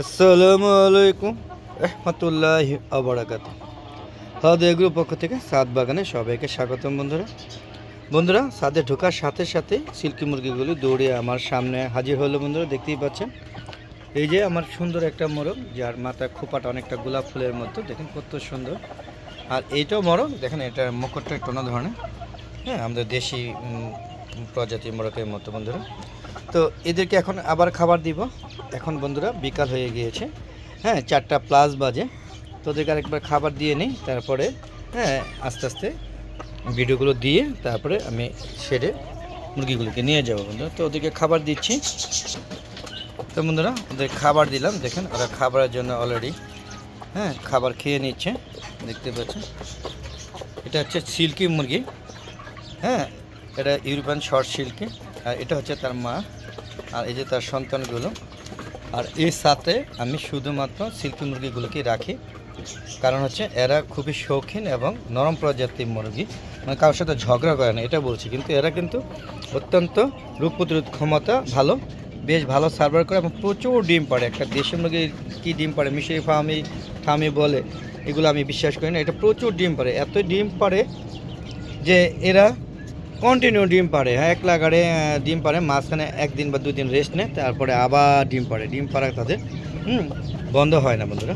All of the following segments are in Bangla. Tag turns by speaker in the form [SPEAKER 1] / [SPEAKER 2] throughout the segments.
[SPEAKER 1] আসসালামু আলাইকুম রহমতুল্লাহ আবরাকাত হাদ এগুলো পক্ষ থেকে সাত বাগানে সবাইকে স্বাগতম বন্ধুরা। বন্ধুরা সাদে ঢোকার সাথে সাথে সিল্কি মুরগিগুলি দৌড়ে আমার সামনে হাজির হলো বন্ধুরা, দেখতেই পাচ্ছেন। এই যে আমার সুন্দর একটা মোরগ, যার মাথার খোপাটা অনেকটা গোলাপ ফুলের মতো, দেখেন কত সুন্দর। আর এইটাও মোরগ, দেখেন এটার মুকুটটা একটু অন্য ধরনের। হ্যাঁ আমাদের দেশি প্রজাতির মোরগের মতো বন্ধুরা। তো এদেরকে এখন আবার খাবার দিব। এখন বন্ধুরা বিকাল হয়ে গিয়েছে। হ্যাঁ চারটা প্লাস বাজে। তো ওদেরকে আরেকবার খাবার দিয়ে নিই। তারপরে হ্যাঁ আস্তে আস্তে ভিডিওগুলো দিয়ে তারপরে আমি সেরে মুরগিগুলোকে নিয়ে যাব বন্ধুরা। তো ওদেরকে খাবার দিচ্ছি। তো বন্ধুরা, ওদের খাবার দিলাম। দেখেন, ওরা খাবারের জন্য অলরেডি হ্যাঁ খাবার খেয়ে নিচ্ছে। দেখতে পাচ্ছেন? এটা হচ্ছে সিল্কি মুরগি। হ্যাঁ এটা ইউরোপিয়ান শর্ট সিল্কি। আর এটা হচ্ছে তার মা। আর এই যে তার সন্তানগুলো, আর এর সাথে আমি শুধুমাত্র সিল্কি মুরগিগুলোকে রাখি। কারণ হচ্ছে এরা খুবই শৌখিন এবং নরম প্রজাতির মুরগি। মানে কারোর সাথে ঝগড়া করে না, এটা বলছি। কিন্তু এরা কিন্তু অত্যন্ত রোগ প্রতিরোধ ক্ষমতা ভালো, বেশ ভালো সার্ভার করে এবং প্রচুর ডিম পাড়ে। একটা দেশি মুরগি কী ডিম পাড়ে, মিশরি ফার্মি ফার্মি বলে, এগুলো আমি বিশ্বাস করি না। এটা প্রচুর ডিম পাড়ে। এত ডিম পাড়ে যে এরা কন্টিনিউ ডিম পারে হ্যাঁ একলা গাড়ে ডিম পারে মাঝখানে একদিন বা দুদিন রেস্ট নেয় তারপরে আবার ডিম পারে ডিম পাড়া তাদের, হুম, বন্ধ হয় না বন্ধুরা।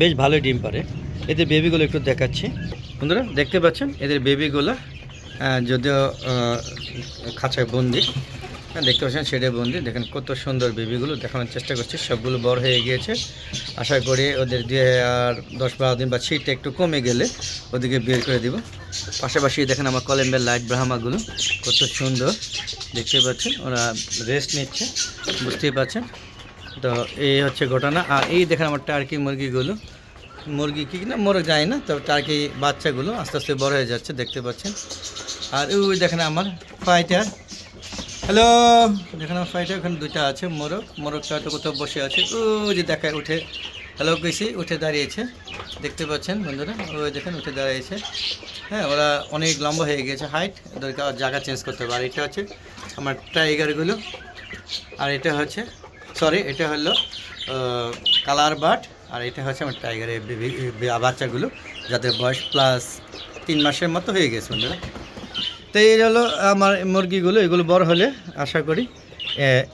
[SPEAKER 1] বেশ ভালোই ডিম পারে এদের বেবিগুলো একটু দেখাচ্ছি। বন্ধুরা, দেখতে পাচ্ছেন? এদের বেবিগুলো যদিও খাঁচায় বন্দি। দেখতে পাচ্ছেন শেডে বন্দি। দেখেন কত সুন্দর বেবিগুলো দেখানোর চেষ্টা করছি। সবগুলো বড় হয়ে গিয়েছে। আশা করি ওদের দিয়ে আর দশ বারো দিন বা শীতটা একটু কমে গেলে ওদেরকে বের করে দিব। পাশাপাশি দেখেন আমার কলেম্বের লাইট ব্রাহ্মাগুলো কত সুন্দর। দেখতে পাচ্ছেন, ওরা রেস্ট নিচ্ছে। বুঝতেই পারছেন তো এই হচ্ছে ঘটনা। আর এই দেখেন আমার টার্কি মুরগিগুলো। মুরগি কি না মোরগ যায় না তো টার্কি বাচ্চাগুলো আস্তে আস্তে বড় হয়ে যাচ্ছে, দেখতে পাচ্ছেন। আর ওই দেখেন আমার ফাইটার হ্যালো দেখেন আমার ফাইটার ওখানে দুইটা আছে, মোরগ। মোরগটা হয়তো কোথাও বসে আছে। ও যে দেখায়, উঠে। হ্যালো কইসি উঠে দাঁড়িয়েছে। দেখতে পাচ্ছেন বন্ধুরা? ও দেখেন, উঠে দাঁড়িয়েছে। হ্যাঁ ওরা অনেক লম্বা হয়ে গেছে হাইট ওদেরকে জায়গা চেঞ্জ করতে হবে। আর এটা হচ্ছে আমার টাইগারগুলো আর এটা হচ্ছে সরি এটা হলো কালার বাট আর এটা হচ্ছে আমার টাইগারের বাচ্চাগুলো। যাদের বয়স প্লাস তিন মাসের মতো হয়ে গেছে বন্ধুরা। তো এই হলো আমার মুরগিগুলো, এগুলো বড় হলে আশা করি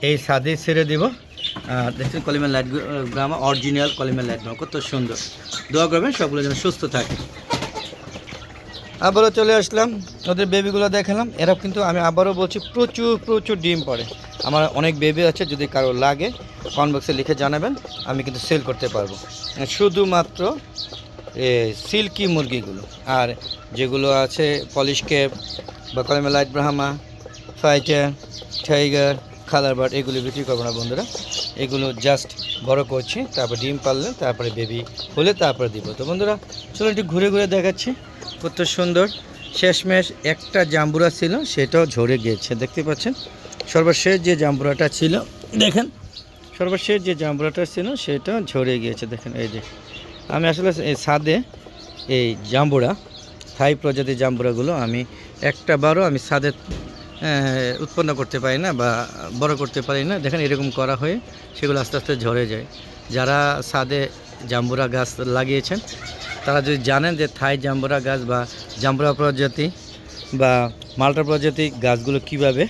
[SPEAKER 1] এই সাদে ছেড়ে দিব। দেখছেন কলিমের লাইট গ্রামা, অরিজিনাল কলিমের লাইট কত সুন্দর। দোয়া করবেন সবগুলো যেন সুস্থ থাকে। আবারও চলে আসলাম, ওদের বেবিগুলো দেখালাম। এরা কিন্তু আমি আবারও বলছি, প্রচুর প্রচুর ডিম পড়ে। আমার অনেক বেবি আছে, যদি কারও লাগে কমেন্ট বক্সে লিখে জানাবেন, আমি কিন্তু সেল করতে পারব। শুধুমাত্র সিল্কি মুরগিগুলো। আর যেগুলো আছে, পলিশ কেপ বা কলমে লাইট ব্রাহ্মা, ফাইটার, টাইগার, খালার বার্ড, এগুলো বিক্রি করব না বন্ধুরা। এগুলো জাস্ট বড় করছি, তারপর ডিম পারলে, তারপরে বেবি হলে তারপরে দিব। তো বন্ধুরা চলো একটু ঘুরে ঘুরে দেখাচ্ছি। কত সুন্দর। শেষমেশ একটা জাম্বুরা ছিল, সেটাও ঝরে গিয়েছে, দেখতে পাচ্ছেন? সর্বশেষ যে জাম্বুরাটা ছিল, দেখেন, সর্বশেষ যে জাম্বুরাটা ছিল সেটা ঝরে গিয়েছে, দেখেন, এই যে। আমি আসলে ছাদে এই জাম্বুরা থাই প্রজাতির জাম্বুরাগুলো আমি একটা বারও আমি ছাদে উৎপন্ন করতে পারি না বা বড় করতে পারি না। দেখেন এরকম করা হয়ে সেগুলো আস্তে আস্তে ঝরে যায়। যারা ছাদে জাম্বুরা গাছ লাগিয়েছেন, তারা যদি জানেন যে থাই জাম্বুরা গাছ বা জাম্বুরা প্রজাতি বা মাল্টা প্রজাতি গাছগুলো কীভাবে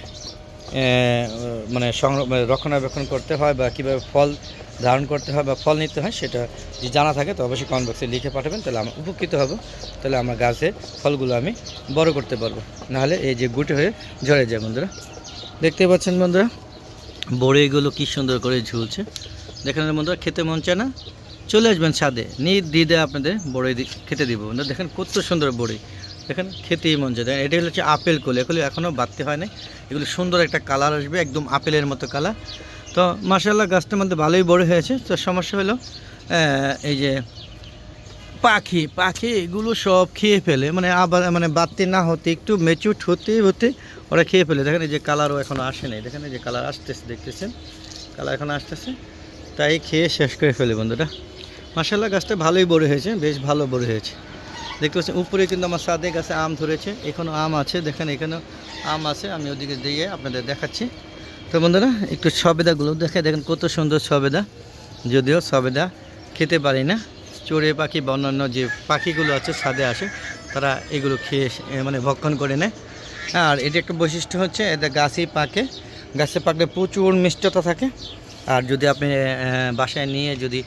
[SPEAKER 1] মানে সংর- মানে রক্ষণাবেক্ষণ করতে হয় বা কীভাবে ফল ধারণ করতে হয় বা ফল নিতে হয়, সেটা যদি জানা থাকে, তো অবশ্যই কমেন্ট বক্সে লিখে পাঠাবেন, তাহলে আমি উপকৃত হব। তাহলে আমার গাছে ফলগুলো আমি বড় করতে পারব। নাহলে এই যে গুটে হয়ে ঝরে যায় বন্ধুরা। দেখতে পাচ্ছেন বন্ধুরা, বড়িগুলো কী সুন্দর করে ঝুলছে। দেখেন বন্ধুরা, খেতে মন চায় না। চলে আসবেন ছাদে, নিজ দিদে আপনাদের বড়ি খেতে দিব। বন্ধুরা, দেখেন কত সুন্দর বড়ি। দেখেন খেতেই মন যায় এটা হচ্ছে আপেল কোল। এগুলো এখনও বাড়তে হয় না এগুলো সুন্দর একটা কালার আসবে, একদম আপেলের মতো কালার। তো মার্শাল্লাহ গাছটার মধ্যে ভালোই বড় হয়েছে। তো সমস্যা হলো এই যে পাখি পাখি এগুলো সব খেয়ে ফেলে। মানে আবার মানে বাড়তি না হতে, একটু মেচুর হতে হতে ওরা খেয়ে ফেলে। দেখেন এই যে কালারও এখনও আসে নাই। দেখেন এই যে কালার আসতেছে, দেখতেছেন? কালার এখন আসতেছে। তাই খেয়ে শেষ করে ফেলে বন্ধুরা। মার্শাল্লাহ গাছটা ভালোই বড় হয়েছে, বেশ ভালো বড় হয়েছে। দেখতে পাচ্ছেন উপরে কিন্তু আমার সাদে গাছে আম ধরেছে। এখনও আম আছে, দেখেন এখানেও আম আছে। আমি ওদিকে দিয়ে আপনাদের দেখাচ্ছি। তো বন্ধুরা, একটু সবেদাগুলো দেখে দেখেন কত সুন্দর সবেদা। যদিও সবেদা খেতে পারি না। চড়ে পাখি বা অন্যান্য যে পাখিগুলো আছে, ছাদে আসে, তারা এগুলো খেয়ে মানে ভক্ষণ করে নেয়। আর এটা একটা বৈশিষ্ট্য হচ্ছে, এদের গাছই পাকে। গাছে পাকলে প্রচুর মিষ্টতা থাকে। আর যদি আপনি বাসায় নিয়ে যদি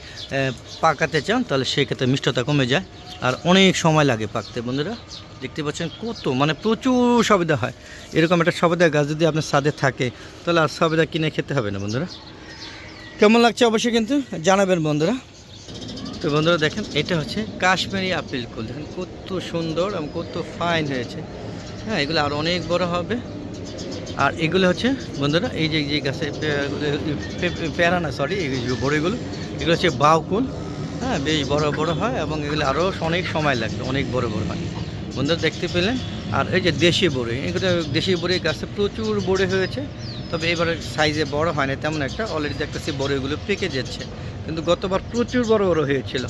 [SPEAKER 1] পাকাতে চান, তাহলে সেক্ষেত্রে মিষ্টতা কমে যায়। আর অনেক সময় লাগে পাকতে, বন্ধুরা। দেখতে পাচ্ছেন কত মানে প্রচুর সবেদা হয়। এরকম একটা সবেদা গাছ যদি আপনার ছাদে থাকে, তাহলে আর সবেদা কিনে খেতে হবে না, বন্ধুরা। কেমন লাগছে অবশ্যই কিন্তু জানাবেন, বন্ধুরা। তো বন্ধুরা দেখেন, এটা হচ্ছে কাশ্মীরি আপেল কুল। দেখেন কত সুন্দর এবং কত ফাইন হয়েছে। হ্যাঁ এগুলো আর অনেক বড় হবে। আর এগুলো হচ্ছে, বন্ধুরা, এই যে যে গাছে প্যারা না সরি এই যে বড়িগুলো এগুলো হচ্ছে বাউকুল। হ্যাঁ বেশ বড় বড় হয় এবং এগুলো আরও অনেক সময় লাগবে, অনেক বড় বড় হয়। বন্ধুরা দেখতে পেলেন? আর এই যে দেশি বড়ি, এগুলো দেশি বড়ি গাছে প্রচুর বড়ি হয়েছে, তবে এবারে সাইজে বড় হয় না তেমন একটা। অলরেডি দেখতেছি বড়িগুলো পেকে যাচ্ছে, কিন্তু গতবার প্রচুর বড় বড় হয়েছিল।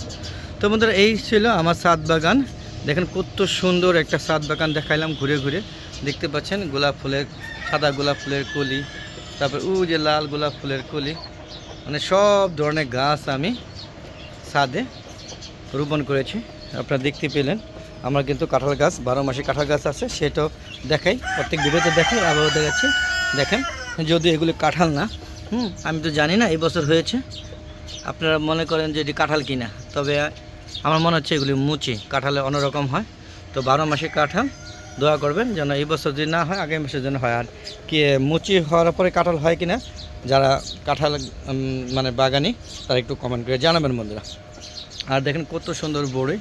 [SPEAKER 1] তো বন্ধুরা, এই ছিল আমার সাত বাগান। দেখেন কত সুন্দর একটা সাত বাগান দেখাইলাম ঘুরে ঘুরে। দেখতে পাচ্ছেন গোলাপ ফুলের, সাদা গোলাপ ফুলের কলি, তারপর উ যে লাল গোলাপ ফুলের কলি মানে সব ধরনের গাছ আমি ছাদে রোপণ করেছি। আপনারা দেখতে পেলেন, আমার কিন্তু কাঁঠাল গাছ, বারো মাসে কাঁঠাল গাছ আছে, সেটাও দেখাই, প্রত্যেক ভিডিওতে দেখাই, আবারও দেখাচ্ছি। দেখেন যদি এগুলি কাঁঠাল না, হুম, আমি তো জানি না এই বছর হয়েছে। আপনারা মনে করেন যে এটি কাঁঠাল কিনা, তবে আমার মনে হচ্ছে এগুলি মুচি, কাঁঠালে অন্যরকম হয়। তো বারো মাসে কাঁঠাল দোয়া করবেন যেন এই বছর যদি না হয়, আগামী বছর যেন হয়। আর কি মুচি হওয়ার পরে কাঁঠাল হয় কিনা, যারা কাঁঠাল মানে বাগানি, তারা একটু কমেন্ট করে জানাবেন বন্ধুরা। আর দেখেন কত সুন্দর বড়ি,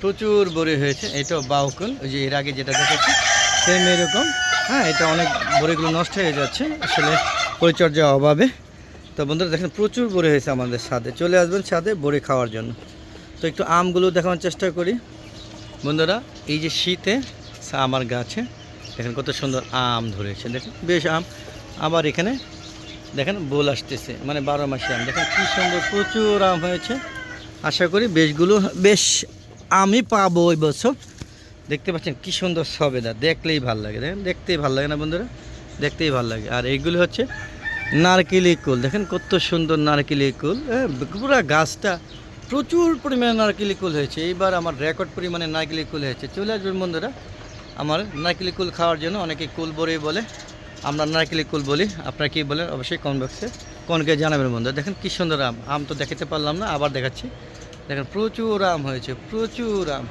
[SPEAKER 1] প্রচুর বড়ি হয়েছে। এটাও বাউকুল, ওই যে এর আগে যেটা দেখেছি সেম এরকম। হ্যাঁ এটা অনেক বড়িগুলো নষ্ট হয়ে যাচ্ছে, আসলে পরিচর্যার অভাবে। তো বন্ধুরা, দেখেন প্রচুর বড়ি হয়েছে আমাদের ছাদে। চলে আসবেন ছাদে বড়ি খাওয়ার জন্য। তো একটু আমগুলো দেখানোর চেষ্টা করি। বন্ধুরা, এই যে শীতে আমার গাছে। দেখেন কত সুন্দর আম ধরেছে। দেখেন, বেশ আম। আবার এখানে দেখেন বোল আসতেছে মানে বারো মাসে আম। দেখেন কী সুন্দর প্রচুর আম হয়েছে। আশা করি বেশগুলো, বেশ আমি পাবো ওই বছর। দেখতে পাচ্ছেন কী সুন্দর সবেদা দেখলেই ভালো লাগে, দেখেন, দেখতেই ভালো লাগে না বন্ধুরা? দেখতেই ভালো লাগে। আর এইগুলো হচ্ছে নারকেলি কুল দেখেন কত সুন্দর নারকেলি কুল পুরো গাছটা প্রচুর পরিমাণে নারকেলি কুল হয়েছে। এইবার আমার রেকর্ড পরিমাণে নারকেলি কুল হয়েছে। চলে আসবেন বন্ধুরা। আমার নারকেলি কুল খাওয়ার জন্য অনেকে কুল বড়ি বলে, আমরা নারকেলি কুল বলি। আপনারা কী বলেন? অবশ্যই কমেন্ট বক্সে কোনকে জানাবেন বন্ধুরা দেখেন কী সুন্দর আম। আম তো দেখাতে পারলাম না, আবার দেখাচ্ছি। দেখেন প্রচুর আম হয়েছে, প্রচুর আম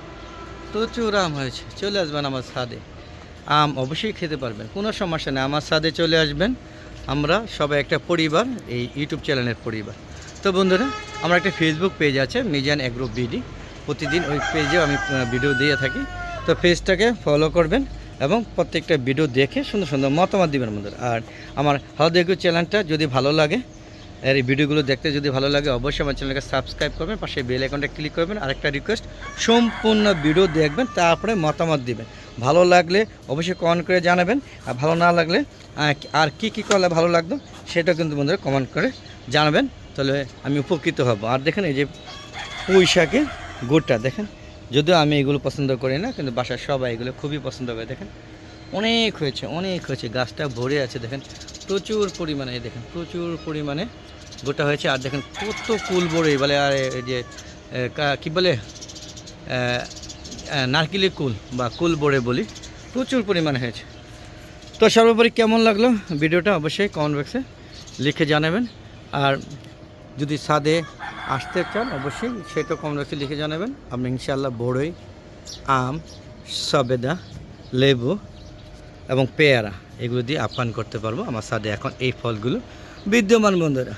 [SPEAKER 1] প্রচুর আম হয়েছে। চলে আসবেন আমার ছাদে। আম অবশ্যই খেতে পারবেন, কোনো সমস্যা নেই। আমার ছাদে চলে আসবেন আমরা সবাই, একটা পরিবার, এই ইউটিউব চ্যানেলের পরিবার। তো বন্ধুরা, আমার একটা ফেসবুক পেজ আছে, মিজান অ্যাগ্রো বিডি প্রতিদিন ওই পেজেও আমি ভিডিও দিয়ে থাকি। তো পেজটাকে ফলো করবেন এবং প্রত্যেকটা ভিডিও দেখে সুন্দর সুন্দর মতামত দিবেন বন্ধুরা। আর আমার হাউদ এগ্রো চ্যানেলটা যদি ভালো লাগে আর এই ভিডিওগুলো দেখতে যদি ভালো লাগে, অবশ্যই আমার চ্যানেলকে সাবস্ক্রাইব করবেন, পাশে বেল আইকনটা ক্লিক করবেন, আরেকটা রিকোয়েস্ট সম্পূর্ণ ভিডিও দেখবেন, তারপরে মতামত দিবেন। ভালো লাগলে অবশ্যই কমেন্ট করে জানাবেন, আর ভালো না লাগলে আর কি কি করলে ভালো লাগতো সেটা কিন্তু বন্ধুরা কমেন্ট করে জানাবেন। তাহলে আমি উপকৃত হব। আর দেখেন এই যে পুঁই গুড়টা, দেখেন? যদিও আমি এগুলো পছন্দ করি না, কিন্তু বাসার সবাই এগুলো খুবই পছন্দ করে। দেখেন, অনেক হয়েছে অনেক হয়েছে। গাছটা ভরে আছে, দেখেন। প্রচুর পরিমাণে দেখেন, প্রচুর পরিমাণে গোটা হয়েছে। আর দেখেন, কত কুল বড়ে বলে, আর, এই যে কা- বলে? নারকেলি কুল, বা কুল বড়ে বলি, প্রচুর পরিমাণে হয়েছে। তো সর্বোপরি কেমন লাগল ভিডিওটা অবশ্যই কমেন্ট বক্সে লিখে জানাবেন। আর যদি ছাদে আসতে চান, অবশ্যই সেটা বক্সে লিখে জানাবেন। আপনি ইনশাল্লাহ বড়ই আম, সবেদা, লেবু এবং পেয়ারা এগুলো দিয়ে আপ্যায়ন করতে পারব আমার ছাদে এখন এই ফলগুলো। বিদ্যমান বন্ধুরা,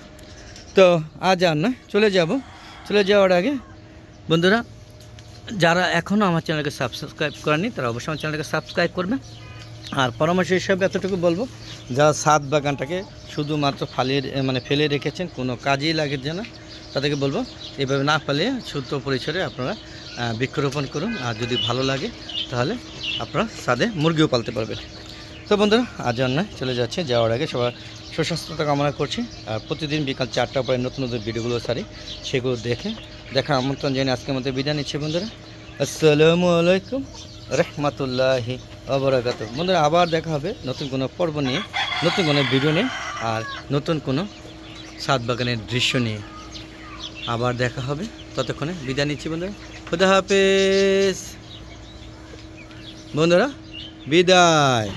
[SPEAKER 1] তো আজ আর নয়, চলে যাব। চলে যাওয়ার আগে বন্ধুরা, যারা এখনও আমার চ্যানেলকে সাবস্ক্রাইব করেনি তারা অবশ্যই আমার চ্যানেলকে সাবস্ক্রাইব করবে আর পরামর্শ হিসাবে এতটুকু বলব, যারা সাত বাগানটাকে শুধুমাত্র ফালিয়ে মানে ফেলে রেখেছেন, কোনো কাজেই লাগছে না, তাদেরকে বলব, এভাবে না ফালিয়ে ছোট্ট পরিসরে আপনারা বৃক্ষরোপণ করুন, আর যদি ভালো লাগে, তাহলে আপনারা সাদে মুরগিও পালতে পারবেন। তো বন্ধুরা, আজ নয়, চলে যাচ্ছে, যাওয়ার আগে সবার সুস্বাস্থ্যতা কামনা করছি, আর প্রতিদিন বিকাল চারটা পরে নতুন নতুন ভিডিওগুলো সারি, সেগুলো দেখে দেখা আমন্ত্রণ জানিয়ে আজকের মধ্যে বিদায় নিচ্ছে বন্ধুরা। আসসালামু আলাইকুম, রহমতুল্লাহি। অবরাকাত বন্ধুরা, আবার দেখা হবে নতুন কোনো পর্ব নিয়ে, নতুন কোনো ভিডিও নিয়ে আর নতুন কোনো সাত বাগানের দৃশ্য নিয়ে। আবার দেখা হবে। ততক্ষণে বিদায় নিচ্ছি বন্ধুরা। খুদা হাফেজ। বন্ধুরা, বিদায়।